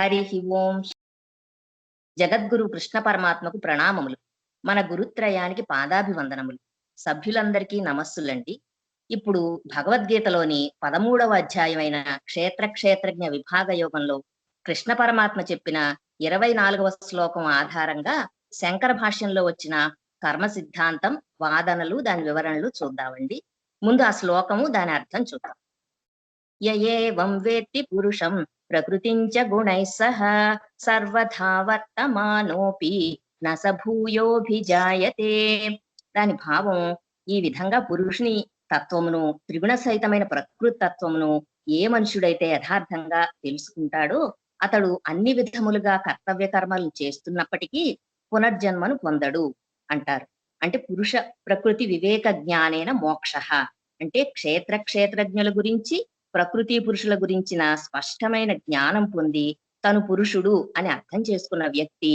హరి ఓం జగద్గురు కృష్ణ పరమాత్మకు ప్రణామములు. మన గురుత్రయానికి పాదాభివందనములు. సభ్యులందరికీ నమస్సులండి. ఇప్పుడు భగవద్గీతలోని పదమూడవ అధ్యాయమైన క్షేత్ర క్షేత్రజ్ఞ విభాగ యోగంలో కృష్ణ పరమాత్మ చెప్పిన ఇరవై నాలుగవ శ్లోకం ఆధారంగా శంకర భాష్యంలో వచ్చిన కర్మ సిద్ధాంతం వాదనలు దాని వివరణలు చూద్దామండి. ముందు ఆ శ్లోకము దాని అర్థం చూద్దాం. యయేవం వేత్తి పురుషం ప్రకృతించ గుణై సహ సర్వథా వర్తమానోపి నస భూయోభిజాయతే దాని భావం ఈ విధంగా పురుషుని తత్వమును త్రిగుణ సహితమైన ప్రకృతి తత్వమును ఏ మనుషుడైతే యథార్థంగా తెలుసుకుంటాడో అతడు అన్ని విధములుగా కర్తవ్య కర్మలు చేస్తున్నప్పటికీ పునర్జన్మను పొందడు అంటారు. అంటే పురుష ప్రకృతి వివేక జ్ఞానేన మోక్ష. అంటే క్షేత్ర క్షేత్రజ్ఞుల గురించి ప్రకృతి పురుషుల గురించిన స్పష్టమైన జ్ఞానం పొంది తను పురుషుడు అని అర్థం చేసుకున్న వ్యక్తి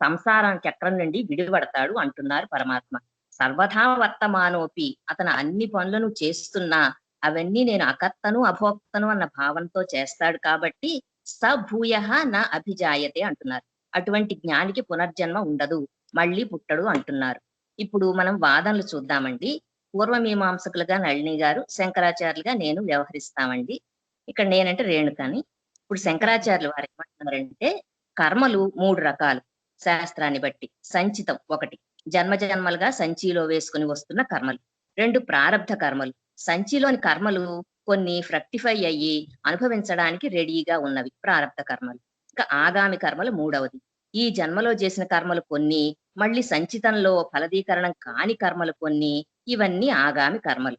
సంసారం చక్రం నుండి విడిపడతాడు అంటున్నారు పరమాత్మ. సర్వథా వర్తమానోపి అతను అన్ని పనులను చేస్తున్నా అవన్నీ నేను అకర్తను అభోక్తను అన్న భావంతో చేస్తాడు కాబట్టి స భూయ నా అభిజాయతే అంటున్నారు. అటువంటి జ్ఞానికి పునర్జన్మ ఉండదు మళ్ళీ పుట్టడు అంటున్నారు. ఇప్పుడు మనం వాదనలు చూద్దామండి. పూర్వమీమాంసకులుగా నళిని గారు శంకరాచార్యులుగా నేను వ్యవహరిస్తామండి. ఇక్కడ నేనంటే రేణుకాని. ఇప్పుడు శంకరాచార్యులు వారు ఏమంటున్నారంటే కర్మలు మూడు రకాలు శాస్త్రాన్ని బట్టి. సంచితం ఒకటి. జన్మ జన్మలుగా సంచిలో వేసుకుని వస్తున్న కర్మలు. రెండు ప్రారంధ కర్మలు. సంచిలోని కర్మలు కొన్ని ఫ్రక్టిఫై అయ్యి అనుభవించడానికి రెడీగా ఉన్నవి. ప్రారంధ కర్మలు. ఇంకా ఆగామి కర్మలు మూడవది. ఈ జన్మలో చేసిన కర్మలు కొన్ని మళ్ళీ సంచితంలో ఫలదీకరణం కాని కర్మలు కొన్ని ఇవన్నీ ఆగామి కర్మలు.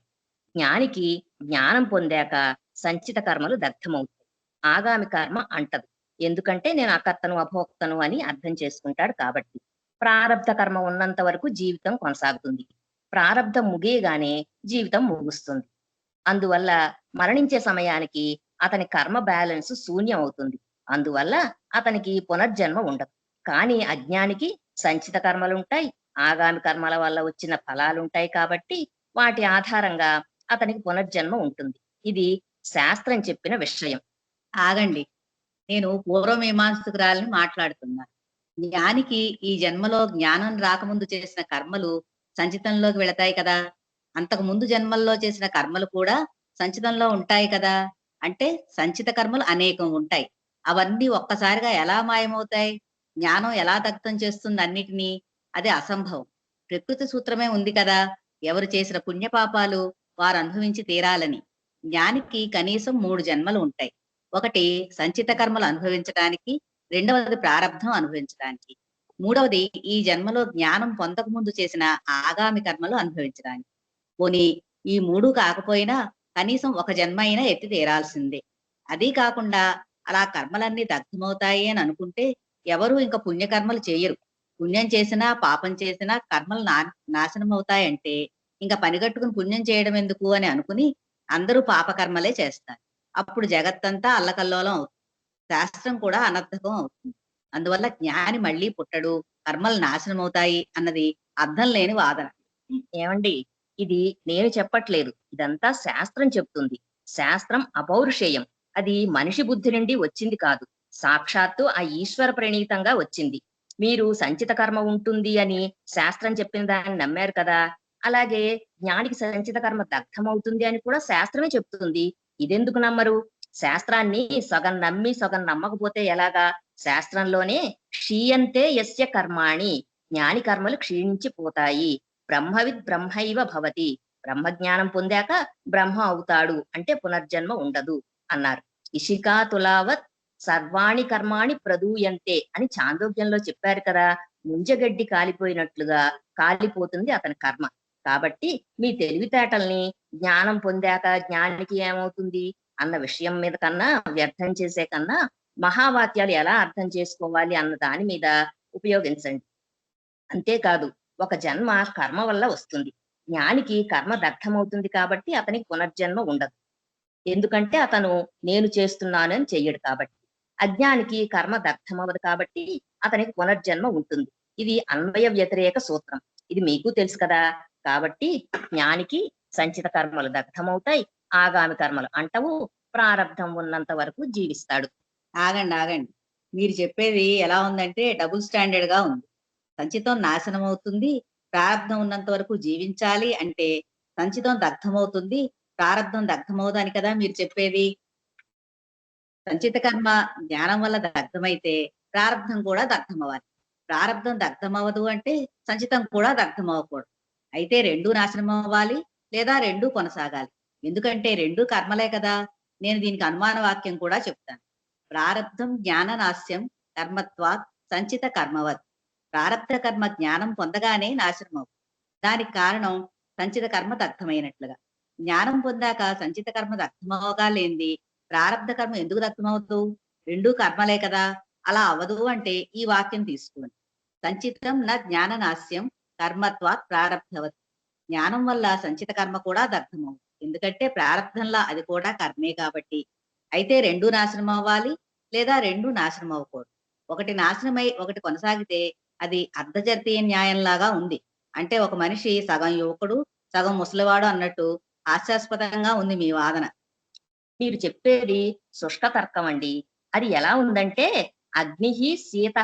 జ్ఞానికి జ్ఞానం పొందాక సంచిత కర్మలు దగ్ధమవుతాయి. ఆగామి కర్మ అంటదు. ఎందుకంటే నేను అకర్తను అభోక్తను అని అర్థం చేసుకుంటాడు కాబట్టి. ప్రారంధ కర్మ ఉన్నంత వరకు జీవితం కొనసాగుతుంది. ప్రారంధం ముగియగానే జీవితం ముగుస్తుంది. అందువల్ల మరణించే సమయానికి అతని కర్మ బ్యాలెన్స్ శూన్యం అవుతుంది అందువల్ల అతనికి పునర్జన్మ ఉండదు. కానీ అజ్ఞానికి సంచిత కర్మలు ఉంటాయి ఆగామి కర్మల వల్ల వచ్చిన ఫలాలు ఉంటాయి కాబట్టి వాటి ఆధారంగా అతనికి పునర్జన్మ ఉంటుంది. ఇది శాస్త్రం చెప్పిన విషయం. ఆగండి నేను పూర్వమీమాంసకురాలని మాట్లాడుతున్నాను జ్ఞానికి ఈ జన్మలో జ్ఞానం రాకముందు చేసిన కర్మలు సంచితంలోకి వెళతాయి కదా. అంతకు ముందు జన్మల్లో చేసిన కర్మలు కూడా సంచితంలో ఉంటాయి కదా. అంటే సంచిత కర్మలు అనేకం ఉంటాయి. అవన్నీ ఒక్కసారిగా ఎలా మాయమవుతాయి? జ్ఞానం ఎలా దగ్ధం చేస్తుంది అన్నిటినీ అది అసంభవం. ప్రకృతి సూత్రమే ఉంది కదా ఎవరు చేసిన పుణ్యపాపాలు వారు అనుభవించి తీరాలని. జ్ఞానికి కనీసం మూడు జన్మలు ఉంటాయి. ఒకటి సంచిత కర్మలు అనుభవించడానికి రెండవది ప్రారంధం అనుభవించడానికి మూడవది ఈ జన్మలో జ్ఞానం పొందక ముందు చేసిన ఆగామి కర్మలు అనుభవించడానికి పోనీ ఈ మూడు కాకపోయినా కనీసం ఒక జన్మ అయినా ఎత్తి తీరాల్సిందే. అదీ కాకుండా అలా కర్మలన్నీ దగ్ధమవుతాయి అని అనుకుంటే ఎవరు ఇంకా పుణ్యకర్మలు చేయరు. పుణ్యం చేసినా పాపం చేసినా కర్మలు నా నాశనం అవుతాయంటే ఇంకా పనిగట్టుకుని పుణ్యం చేయడం ఎందుకు అని అనుకుని అందరూ పాపకర్మలే చేస్తారు. అప్పుడు జగత్తంతా అల్లకల్లోలం అవుతుంది. శాస్త్రం కూడా అనర్థకం అవుతుంది. అందువల్ల జ్ఞాని మళ్ళీ పుట్టడు కర్మలు నాశనం అవుతాయి అన్నది అర్థం లేని వాదన. ఏమండి ఇది నేను చెప్పట్లేదు. ఇదంతా శాస్త్రం చెప్తుంది. శాస్త్రం అపౌరుషేయం. అది మనిషి బుద్ధి నుండి వచ్చింది కాదు. సాక్షాత్తు ఆ ఈశ్వర ప్రణీతంగా వచ్చింది. మీరు సంచిత కర్మ ఉంటుంది అని శాస్త్రం చెప్పిన దాన్ని నమ్మారు కదా? అలాగే జ్ఞానికి సంచిత కర్మ దగ్ధమవుతుంది అని కూడా శాస్త్రమే చెప్తుంది. ఇదెందుకు నమ్మరు? శాస్త్రాన్ని సగం నమ్మి సగం నమ్మకపోతే ఎలాగా? శాస్త్రంలోనే క్షీయంతే యస్య కర్మాణి. జ్ఞాని కర్మలు క్షీణించిపోతాయి. బ్రహ్మవిద్ బ్రహ్మైవ భవతి. బ్రహ్మజ్ఞానం పొందాక బ్రహ్మ అవుతాడు అంటే పునర్జన్మ ఉండదు అన్నారు. ఇషికా తులావత్ సర్వాణి కర్మాణి ప్రదూయంతే అని చాందోగ్యంలో చెప్పారు కదా. ముంజగడ్డి కాలిపోయినట్లుగా కాలిపోతుంది అతని కర్మ. కాబట్టి మీ తెలివితేటల్ని జ్ఞానం పొందాక జ్ఞానికి ఏమవుతుంది? అన్న విషయం మీద కన్నా వ్యర్థం చేసే కన్నా మహావాక్యాలు ఎలా అర్థం చేసుకోవాలి అన్న దాని మీద ఉపయోగించండి. అంతేకాదు ఒక జన్మ కర్మ వల్ల వస్తుంది. జ్ఞానికి కర్మ దగ్ధమవుతుంది కాబట్టి అతనికి పునర్జన్మ ఉండదు. ఎందుకంటే అతను నేను చేస్తున్నానని చెయ్యడు కాబట్టి. అజ్ఞానికి కర్మ దగ్ధమవదు కాబట్టి అతనికి పునర్జన్మ ఉంటుంది. ఇది అన్వయ వ్యతిరేక సూత్రం. ఇది మీకు తెలుసు కదా. కాబట్టి జ్ఞానికి సంచిత కర్మలు దగ్ధమవుతాయి ఆగామి కర్మలు అంటవు. ప్రారంధం ఉన్నంత వరకు జీవిస్తాడు. ఆగండి ఆగండి. మీరు చెప్పేది ఎలా ఉందంటే డబుల్ స్టాండర్డ్గా ఉంది. సంచితం నాశనం అవుతుంది ప్రారంధం ఉన్నంత వరకు జీవించాలి అంటే సంచితం దగ్ధమవుతుంది ప్రారంధం దగ్ధమవుదని కదా మీరు చెప్పేది? సంచిత కర్మ జ్ఞానం వల్ల దగ్ధమైతే ప్రారంధం కూడా దగ్ధమవ్వాలి. ప్రారంధం దగ్ధమవ్వదు అంటే సంచితం కూడా దగ్ధమవ్వకూడదు. అయితే రెండు నాశనం అవ్వాలి లేదా రెండు కొనసాగాలి. ఎందుకంటే రెండు కర్మలే కదా. నేను దీనికి అనుమాన వాక్యం కూడా చెప్తాను. ప్రారంధం జ్ఞాన నాస్యం కర్మత్వాత్ సంచిత కర్మవత్. ప్రారంధ కర్మ జ్ఞానం పొందగానే నాశనం అవుతుంది దానికి కారణం సంచిత కర్మ దగ్ధమైనట్లుగా. జ్ఞానం పొందాక సంచిత కర్మ దగ్ధమవగా లేనిది ప్రారబ్ధ కర్మ ఎందుకు దగ్ధమవుతూ రెండు కర్మలే కదా. అలా అవ్వదు అంటే ఈ వాక్యం తీసుకోండి. సంచితం నా జ్ఞాన నాస్యం కర్మత్వాత్ ప్రారబ్ధవత్ జ్ఞానం వల్ల సంచిత కర్మ కూడా దగ్ధమవుతుంది ఎందుకంటే ప్రారంధంలో అది కూడా కర్మే కాబట్టి. అయితే రెండు నాశనం అవ్వాలి లేదా రెండు నాశనం అవ్వకూడదు ఒకటి నాశనమై ఒకటి కొనసాగితే అది అర్ధజాతీయ న్యాయంలాగా ఉంది. అంటే ఒక మనిషి సగం యువకుడు సగం ముసలివాడు అన్నట్టు హాస్యాస్పదంగా ఉంది మీ వాదన. మీరు చెప్పేది శుష్క తర్కం అండి అది ఎలా ఉందంటే అగ్ని శీత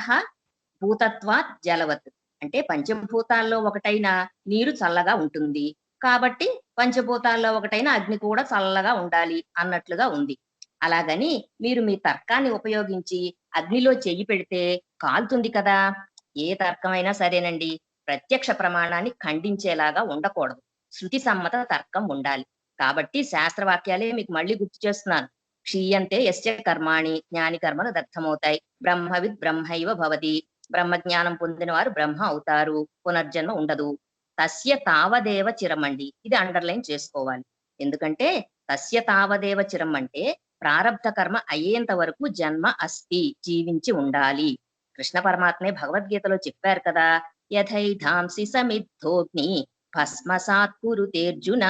భూతత్వాత్ జలవత్. అంటే పంచభూతాల్లో ఒకటైన నీరు చల్లగా ఉంటుంది. కాబట్టి పంచభూతాల్లో ఒకటైన అగ్ని కూడా చల్లగా ఉండాలి అన్నట్లుగా ఉంది. అలాగని మీరు మీ తర్కాన్ని ఉపయోగించి అగ్నిలో చెయ్యి పెడితే కాలుతుంది కదా. ఏ తర్కమైనా సరేనండి. ప్రత్యక్ష ప్రమాణాన్ని ఖండించేలాగా ఉండకూడదు. శృతి సమ్మత తర్కం ఉండాలి. కాబట్టి శాస్త్రవాక్యాలే మీకు మళ్ళీ గుర్తు చేస్తున్నాను. క్షీయంతే యస్య కర్మాణి జ్ఞాని కర్మలు దగ్ధమవుతాయి. బ్రహ్మవిద్ బ్రహ్మైవ భవతి. బ్రహ్మ జ్ఞానం పొందిన వారు బ్రహ్మ అవుతారు. పునర్జన్మ ఉండదు. తస్య తావదేవ చిరమండి. ఇది అండర్లైన్ చేసుకోవాలి. ఎందుకంటే తస్య తావదేవ చిరం అంటే ప్రారబ్ధ కర్మ అయ్యేంత వరకు జన్మ అస్తి జీవించి ఉండాలి. కృష్ణ పరమాత్మే భగవద్గీతలో చెప్పారు కదా యథైధాంసి సమిద్ధోగ్ని భస్మసాత్ కురుతేర్జున.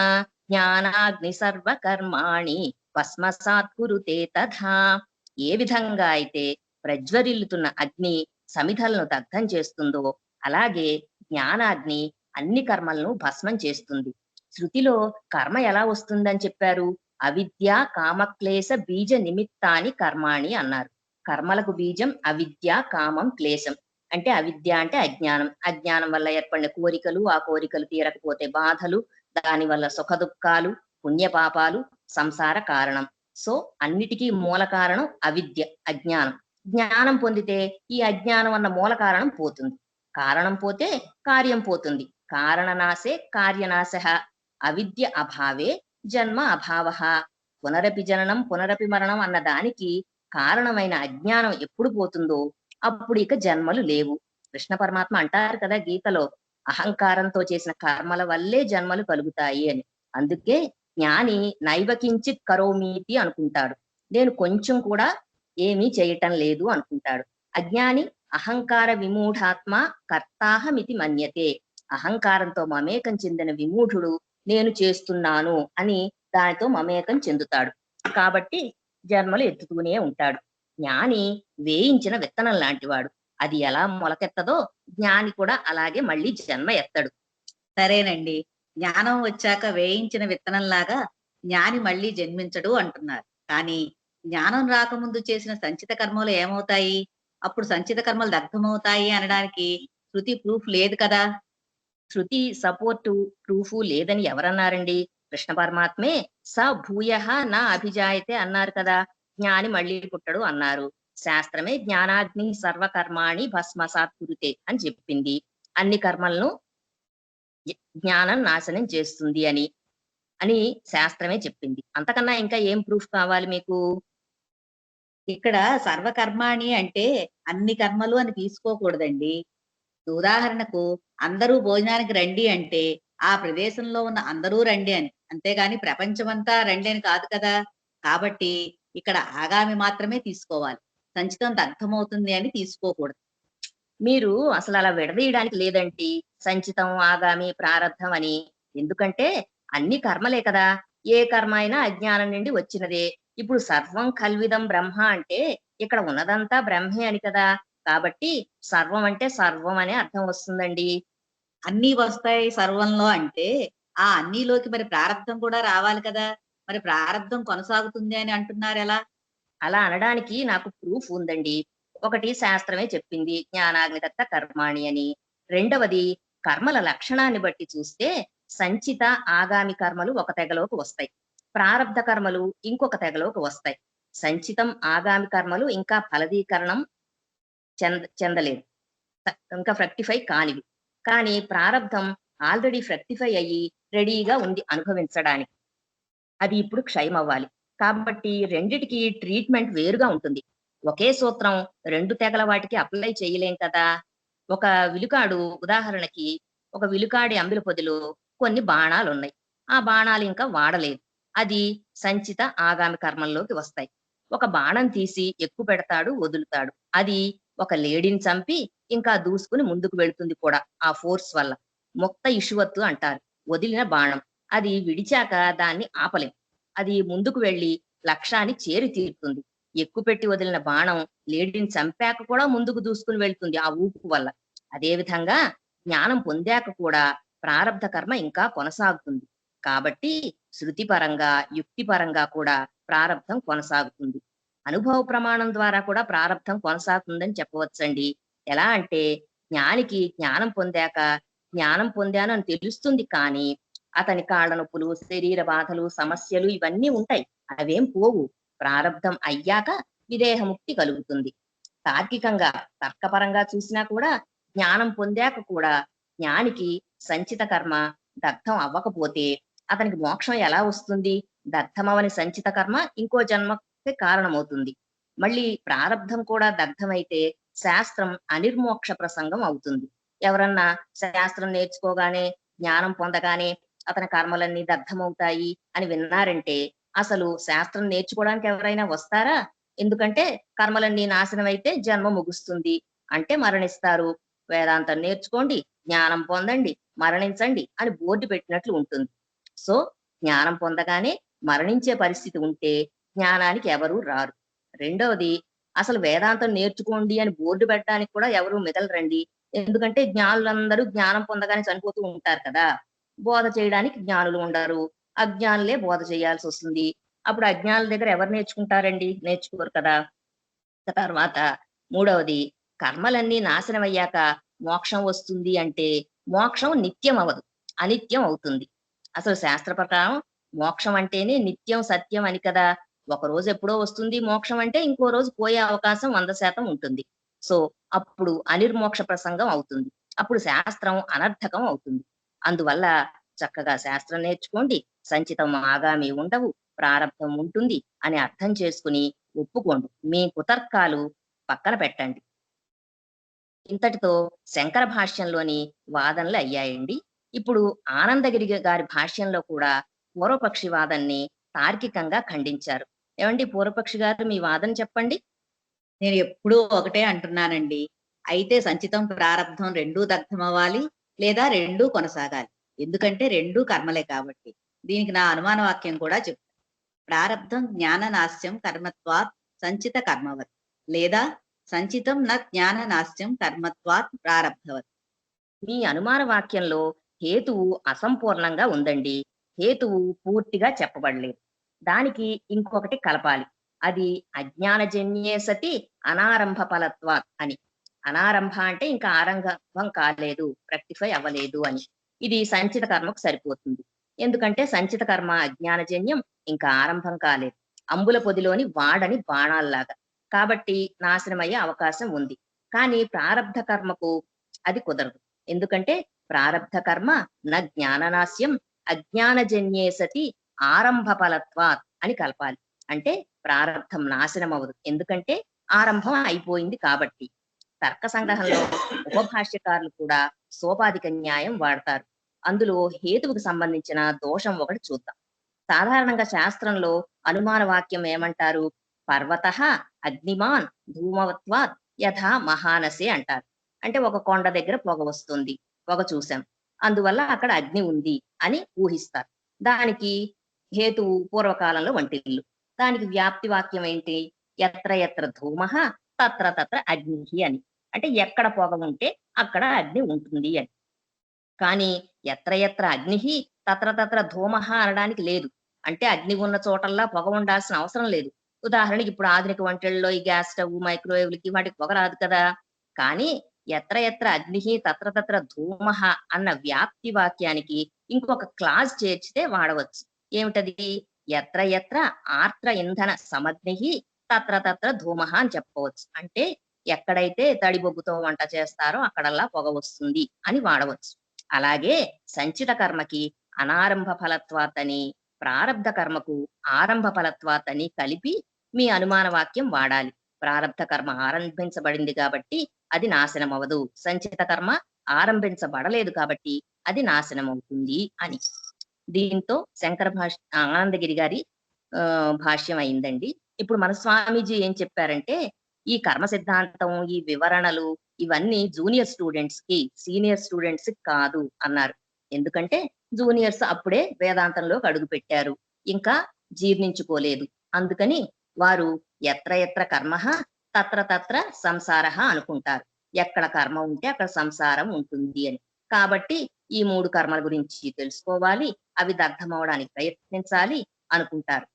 జ్ఞానాగ్ని సర్వకర్మాణి భస్మసాత్ కురుతే తథా. ఏ విధంగా అయితే ప్రజ్వరిల్లుతున్న అగ్ని సమిధలను దగ్ధం చేస్తుందో అలాగే జ్ఞానాగ్ని అన్ని కర్మలను భస్మం చేస్తుంది. శృతిలో కర్మ ఎలా వస్తుందని చెప్పారు? అవిద్య కామక్లేశ బీజ నిమిత్తాని కర్మాణి అన్నారు. కర్మలకు బీజం అవిద్య కామం క్లేశం. అంటే అవిద్య అంటే అజ్ఞానం. అజ్ఞానం వల్ల ఏర్పడిన కోరికలు ఆ కోరికలు తీరకపోతే బాధలు దానివల్ల సుఖదుఖాలు పుణ్యపాపాలు సంసార కారణం. సో అన్నిటికీ మూల కారణం అవిద్య అజ్ఞానం. జ్ఞానం పొందితే ఈ అజ్ఞానం అన్న మూల కారణం పోతుంది. కారణం పోతే కార్యం పోతుంది. కారణనాశే కార్యనాశ. అవిద్య అభావే జన్మ అభావ. పునరపి జననం పునరపి మరణం అన్న దానికి కారణమైన అజ్ఞానం ఎప్పుడు పోతుందో అప్పుడు ఇక జన్మలు లేవు. కృష్ణ పరమాత్మ అంటారు కదా గీతలో అహంకారంతో చేసిన కర్మల వల్లే జన్మలు కలుగుతాయి అని. అందుకే జ్ఞాని నైవకించిత్ కరోమీతి అనుకుంటాడు. నేను కొంచెం కూడా ఏమీ చేయటం లేదు అనుకుంటాడు. అజ్ఞాని అహంకార విమూఢాత్మ కర్తాహమితి మన్యతే. అహంకారంతో మమేకం చెందిన విమూఢుడు నేను చేస్తున్నాను అని దానితో మమేకం చెందుతాడు. కాబట్టి జన్మలు ఎత్తుతూనే ఉంటాడు. జ్ఞాని వేయించిన విత్తనం లాంటివాడు. అది ఎలా మొలకెత్తదో జ్ఞాని కూడా అలాగే మళ్ళీ జన్మ ఎత్తడు. సరేనండి. జ్ఞానం వచ్చాక వేయించిన విత్తనంలాగా జ్ఞాని మళ్ళీ జన్మించడు అంటున్నారు. కానీ జ్ఞానం రాకముందు చేసిన సంచిత కర్మలు ఏమవుతాయి? అప్పుడు సంచిత కర్మలు దగ్ధమవుతాయి అనడానికి శృతి ప్రూఫ్ లేదు కదా? శృతి సపోర్టు ప్రూఫ్ లేదని ఎవరన్నారండి? కృష్ణ పరమాత్మే స భూయ నా అభిజాయతే అన్నారు కదా? జ్ఞాని మళ్ళీ పుట్టడు అన్నారు. శాస్త్రమే జ్ఞానాగ్ని సర్వకర్మాణి భస్మసాత్ కురుతే అని చెప్పింది. అన్ని కర్మలను జ్ఞానం నాశనం చేస్తుంది అని అని శాస్త్రమే చెప్పింది. అంతకన్నా ఇంకా ఏం ప్రూఫ్ కావాలి మీకు? ఇక్కడ సర్వకర్మాణి అంటే అన్ని కర్మలు అని తీసుకోకూడదండి. ఉదాహరణకు అందరూ భోజనానికి రండి అంటే ఆ ప్రదేశంలో ఉన్న అందరూ రండి అని. అంతేగాని ప్రపంచమంతా రండి అని కాదు కదా. కాబట్టి ఇక్కడ ఆగామి మాత్రమే తీసుకోవాలి. సంచితం అర్థమవుతుంది అని తీసుకోకూడదు. మీరు అసలు అలా విడదీయడానికి లేదండి. సంచితం ఆగామి ప్రారంధం అని. ఎందుకంటే అన్ని కర్మలే కదా. ఏ కర్మ అయినా అజ్ఞానం నుండి వచ్చినదే. ఇప్పుడు సర్వం కల్విదం బ్రహ్మ అంటే ఇక్కడ ఉన్నదంతా బ్రహ్మే అని కదా. కాబట్టి సర్వం అంటే సర్వం అనే అర్థం వస్తుందండి. అన్ని వస్తాయి సర్వంలో అంటే ఆ అన్నిలోకి మరి ప్రారంధం కూడా రావాలి కదా. మరి ప్రారంధం కొనసాగుతుంది అని అంటున్నారు ఎలా? అలా అనడానికి నాకు ప్రూఫ్ ఉందండి. ఒకటి శాస్త్రమే చెప్పింది జ్ఞానాగ్నిదత్త కర్మాణి అని. రెండవది కర్మల లక్షణాన్ని బట్టి చూస్తే సంచిత ఆగామి కర్మలు ఒక తెగలోకి వస్తాయి. ప్రారంధ కర్మలు ఇంకొక తెగలోకి వస్తాయి. సంచితం ఆగామి కర్మలు ఇంకా ఫలదీకరణం చెంద చెందలేదు. ఇంకా ఫ్రక్టిఫై కానివి. కానీ ప్రారంధం ఆల్రెడీ ఫ్రక్టిఫై అయ్యి రెడీగా ఉంది అనుభవించడానికి. అది ఇప్పుడు క్షయం అవ్వాలి కాబట్టి రెండిటికి ట్రీట్మెంట్ వేరుగా ఉంటుంది. ఒకే సూత్రం రెండు తెగల వాటికి అప్లై చేయలేం కదా. ఒక విలుకాడు ఉదాహరణకి ఒక విలుకాడి అంబిల పొదిలో కొన్ని బాణాలు ఉన్నాయి ఆ బాణాలు ఇంకా వాడలేదు. అది సంచిత ఆగామి కర్మంలోకి వస్తాయి. ఒక బాణం తీసి ఎక్కువ పెడతాడు వదులుతాడు. అది ఒక లేడీని చంపి ఇంకా దూసుకుని ముందుకు వెళుతుంది కూడా ఆ ఫోర్స్ వల్ల. మొత్త ఇషువత్తు అంటారు. వదిలిన బాణం. అది విడిచాక దాన్ని ఆపలేం. అది ముందుకు వెళ్ళి లక్ష్యాన్ని చేరి తీరుతుంది. ఎక్కుపెట్టి వదిలిన బాణం లేడీని చంపాక కూడా ముందుకు దూసుకుని వెళ్తుంది ఆ ఊపు వల్ల. అదే విధంగా జ్ఞానం పొందాక కూడా ప్రారబ్ధ కర్మ ఇంకా కొనసాగుతుంది. కాబట్టి శృతిపరంగా యుక్తిపరంగా యుక్తి పరంగా కూడా ప్రారబ్ధం కొనసాగుతుంది. అనుభవ ప్రమాణం ద్వారా కూడా ప్రారబ్ధం కొనసాగుతుందని చెప్పవచ్చండి. ఎలా అంటే జ్ఞానికి జ్ఞానం పొందాక జ్ఞానం పొందాను అని తెలుస్తుంది కానీ అతని కాళ్ళ నొప్పులు శరీర బాధలు సమస్యలు ఇవన్నీ ఉంటాయి. అవేం పోవు. ప్రారంధం అయ్యాక విదేహముక్తి కలుగుతుంది. తార్కికంగా తర్కపరంగా చూసినా కూడా జ్ఞానం పొందాక కూడా జ్ఞానికి సంచిత కర్మ దగ్ధం అవ్వకపోతే అతనికి మోక్షం ఎలా వస్తుంది? దగ్ధమవని సంచిత కర్మ ఇంకో జన్మకి కారణమవుతుంది. మళ్ళీ ప్రారంధం కూడా దగ్ధమైతే శాస్త్రం అనిర్మోక్ష ప్రసంగం అవుతుంది. ఎవరన్నా శాస్త్రం నేర్చుకోగానే జ్ఞానం పొందగానే అతని కర్మలన్నీ దగ్ధమవుతాయి అని విన్నారంటే అసలు శాస్త్రం నేర్చుకోవడానికి ఎవరైనా వస్తారా? ఎందుకంటే కర్మలన్నీ నాశనం అయితే జన్మ ముగుస్తుంది. అంటే మరణిస్తారు. వేదాంతం నేర్చుకోండి జ్ఞానం పొందండి మరణించండి అని బోర్డు పెట్టినట్లు ఉంటుంది. సో జ్ఞానం పొందగానే మరణించే పరిస్థితి ఉంటే జ్ఞానానికి ఎవరు రారు. రెండవది అసలు వేదాంతం నేర్చుకోండి అని బోర్డు పెట్టడానికి కూడా ఎవరు మిగలరండి. ఎందుకంటే జ్ఞానులందరూ జ్ఞానం పొందగానే చనిపోతూ ఉంటారు కదా. బోధ చేయడానికి జ్ఞానులు ఉండరు. అజ్ఞానులే బోధ చేయాల్సి వస్తుంది. అప్పుడు అజ్ఞానుల దగ్గర ఎవరు నేర్చుకుంటారండి? నేర్చుకోరు కదా. తర్వాత మూడవది కర్మలన్నీ నాశనం అయ్యాక మోక్షం వస్తుంది అంటే మోక్షం నిత్యం అవదు అనిత్యం అవుతుంది. అసలు శాస్త్ర ప్రకారం మోక్షం అంటేనే నిత్యం సత్యం అని కదా. ఒక రోజు ఎప్పుడో వస్తుంది మోక్షం అంటే ఇంకో రోజు పోయే అవకాశం వంద శాతం ఉంటుంది. సో అప్పుడు అనిర్మోక్ష ప్రసంగం అవుతుంది. అప్పుడు శాస్త్రం అనర్థకం అవుతుంది. అందువల్ల చక్కగా శాస్త్రం నేర్చుకోండి సంచితం ఆగామి ఉండవు ప్రారంభం ఉంటుంది అని అర్థం చేసుకుని ఒప్పుకోండి. మీ కుతర్కాలు పక్కన పెట్టండి. ఇంతటితో శంకర భాష్యంలోని వాదనలు అయ్యాయండి. ఇప్పుడు ఆనందగిరి గారి భాష్యంలో కూడా పూర్వపక్షి వాదన్ని తార్కికంగా ఖండించారు. ఏమండి పూర్వపక్షి గారు మీ వాదన చెప్పండి? నేను ఎప్పుడూ ఒకటే అంటున్నానండి. అయితే సంచితం ప్రారంభం రెండూ దగ్ధమవ్వాలి లేదా రెండూ కొనసాగాలి. ఎందుకంటే రెండూ కర్మలే కాబట్టి. దీనికి నా అనుమాన వాక్యం కూడా చెప్తాను ప్రారంధం జ్ఞాన నాస్యం కర్మత్వాత్ సంచిత కర్మవత్. లేదా సంచితం నా జ్ఞాన నాస్యం కర్మత్వాత్ ప్రారబ్ధవత్ మీ అనుమాన వాక్యంలో హేతువు అసంపూర్ణంగా ఉందండి. హేతువు పూర్తిగా చెప్పబడలేదు. దానికి ఇంకొకటి కలపాలి. అది అజ్ఞానజన్యే సతి అనారంభ ఫలత్వాత్ అని. అనారంభ అంటే ఇంకా ఆరంభం కాలేదు రెక్టిఫై అవ్వలేదు అని. ఇది సంచిత కర్మకు సరిపోతుంది. ఎందుకంటే సంచిత కర్మ అజ్ఞానజన్యం ఇంకా ఆరంభం కాలేదు. అంబుల పొదిలోని వాడని బాణాల్లాగా. కాబట్టి నాశనమయ్యే అవకాశం ఉంది. కానీ ప్రారంధ కర్మకు అది కుదరదు. ఎందుకంటే ప్రారంధ కర్మ న జ్ఞాననాశ్యం అజ్ఞానజన్యే సతి ఆరంభ ఫలత్వాత్ అని కలపాలి. అంటే ప్రారంభం నాశనం అవ్వదు ఎందుకంటే ఆరంభం అయిపోయింది కాబట్టి. తర్క సంగ్రహంలో ఉపభాష్యకారులు కూడా సోపాధిక న్యాయం వాడతారు. అందులో హేతువుకు సంబంధించిన దోషం ఒకటి చూద్దాం. సాధారణంగా శాస్త్రంలో అనుమాన వాక్యం ఏమంటారు? పర్వత అగ్నిమాన్ ధూమవత్వాత్ యథా మహానసే అంటారు. అంటే ఒక కొండ దగ్గర పొగ వస్తుంది పొగ చూసాం. అందువల్ల అక్కడ అగ్ని ఉంది అని ఊహిస్తారు. దానికి హేతువు పూర్వకాలంలో వంటిల్లు. దానికి వ్యాప్తి వాక్యం ఏంటి? ఎత్ర ఎత్ర ధూమ తత్ర తత్ర అగ్ని అని. అంటే ఎక్కడ పొగ ఉంటే అక్కడ అగ్ని ఉంటుంది అని. కానీ ఎత్ర ఎత్ర అగ్ని తత్ర తత్ర ధూమహ అనడానికి లేదు. అంటే అగ్ని ఉన్న చోటల్లా పొగ ఉండాల్సిన అవసరం లేదు. ఉదాహరణకి ఇప్పుడు ఆధునిక వంటల్లో ఈ గ్యాస్ స్టవ్ మైక్రోవేవ్లకి వాటికి పొగ రాదు కదా. కానీ ఎత్ర ఎత్ర అగ్ని తత్ర తత్ర ధూమహ అన్న వ్యాప్తి వాక్యానికి ఇంకొక క్లాజ్ చేర్చితే వాడవచ్చు. ఏమిటది? ఎత్ర ఎత్ర ఆర్ద్ర ఇంధన సమగ్ని తత్ర తత్ర ధూమహ అని చెప్పవచ్చు. అంటే ఎక్కడైతే తడిబొగ్గుతో వంట చేస్తారో అక్కడల్లా పొగ వస్తుంది అని వాడవచ్చు. అలాగే సంచిత కర్మకి అనారంభ ఫలత్వాతని ప్రారంధ కర్మకు ఆరంభ ఫలత్వాతని కలిపి మీ అనుమాన వాక్యం వాడాలి. ప్రారంధ కర్మ ఆరంభించబడింది కాబట్టి అది నాశనం అవ్వదు సంచిత కర్మ ఆరంభించబడలేదు కాబట్టి అది నాశనం అవుతుంది అని. దీంతో శంకర భాష ఆనందగిరి గారి ఆ, భాష్యం అయిందండి. ఇప్పుడు మన స్వామీజీ ఏం చెప్పారంటే ఈ కర్మ సిద్ధాంతం ఈ వివరణలు ఇవన్నీ జూనియర్ స్టూడెంట్స్కి సీనియర్ స్టూడెంట్స్కి కాదు అన్నారు. ఎందుకంటే జూనియర్స్ అప్పుడే వేదాంతంలోకి అడుగు పెట్టారు. ఇంకా జీర్ణించుకోలేదు. అందుకని వారు ఎత్ర ఎత్ర కర్మ తత్ర తత్ర సంసార అనుకుంటారు. ఎక్కడ కర్మ ఉంటే అక్కడ సంసారం ఉంటుంది అని. కాబట్టి ఈ మూడు కర్మల గురించి తెలుసుకోవాలి. అవి దగ్ధమవడానికి ప్రయత్నించాలి అనుకుంటారు.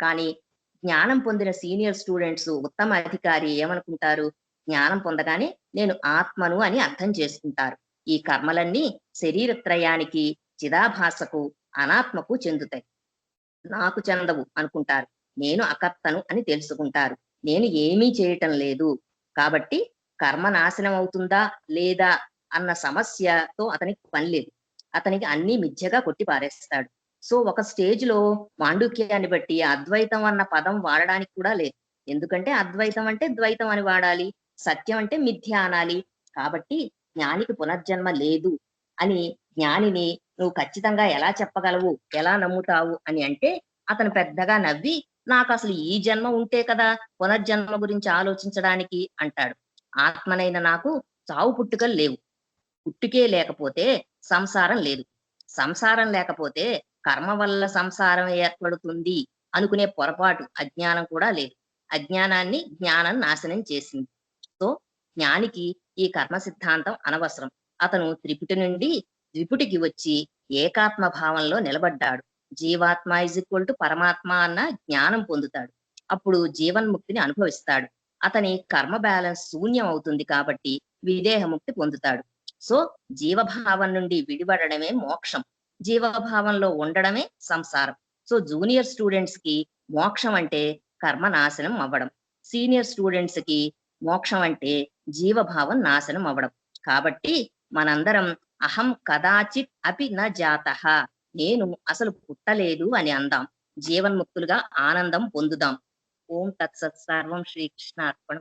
కానీ జ్ఞానం పొందిన సీనియర్ స్టూడెంట్స్ ఉత్తమ అధికారి ఏమనుకుంటారు? జ్ఞానం పొందగానే నేను ఆత్మను అని అర్థం చేసుకుంటారు. ఈ కర్మలన్నీ శరీరత్రయానికి చిదాభాసకు అనాత్మకు చెందుతాయి. నాకు చెందవు అనుకుంటారు. నేను అకర్తను అని తెలుసుకుంటారు. నేను ఏమీ చేయటం లేదు. కాబట్టి కర్మ నాశనం అవుతుందా లేదా అన్న సమస్యతో అతనికి పని లేదు. అతనికి అన్ని మిథ్యగా కొట్టి పారేస్తాడు సో ఒక స్టేజ్లో మాండుక్యాన్ని బట్టి అద్వైతం అన్న పదం వాడడానికి కూడా లేదు. ఎందుకంటే అద్వైతం అంటే ద్వైతం అని వాడాలి సత్యం అంటే మిథ్య అనాలి. కాబట్టి జ్ఞానికి పునర్జన్మ లేదు అని జ్ఞానిని నువ్వు ఖచ్చితంగా ఎలా చెప్పగలవు ఎలా నమ్ముతావు అని అంటే అతను పెద్దగా నవ్వి నాకు అసలు ఈ జన్మ ఉంటే కదా పునర్జన్మ గురించి ఆలోచించడానికి అంటాడు. ఆత్మనైన నాకు చావు పుట్టుకలు లేవు. పుట్టుకే లేకపోతే సంసారం లేదు. సంసారం లేకపోతే కర్మ వల్ల సంసారం ఏర్పడుతుంది అనుకునే పొరపాటు అజ్ఞానం కూడా లేదు. అజ్ఞానాన్ని జ్ఞానం నాశనం చేసింది. సో జ్ఞానికి ఈ కర్మ సిద్ధాంతం అనవసరం. అతను త్రిపుటి నుండి ద్విపుటికి వచ్చి ఏకాత్మ భావంలో నిలబడ్డాడు. జీవాత్మ ఇజ్ ఈక్వల్ టు పరమాత్మ అన్న జ్ఞానం పొందుతాడు. అప్పుడు జీవన్ముక్తిని అనుభవిస్తాడు. అతని కర్మ బ్యాలెన్స్ శూన్యం అవుతుంది కాబట్టి విదేహముక్తి పొందుతాడు. సో జీవభావం నుండి విడిపడడమే మోక్షం. జీవభావంలో ఉండడమే సంసారం. సో జూనియర్ స్టూడెంట్స్కి మోక్షం అంటే కర్మ నాశనం అవ్వడం. సీనియర్ స్టూడెంట్స్కి మోక్షం అంటే జీవభావం నాశనం అవ్వడం. కాబట్టి మనందరం అహం కదాచిత్ అపి న జాత. నేను అసలు పుట్టలేదు అని అందాం. జీవన్ముక్తులుగా ఆనందం పొందుదాం. ఓం తత్సత్ సర్వం శ్రీకృష్ణ అర్పణ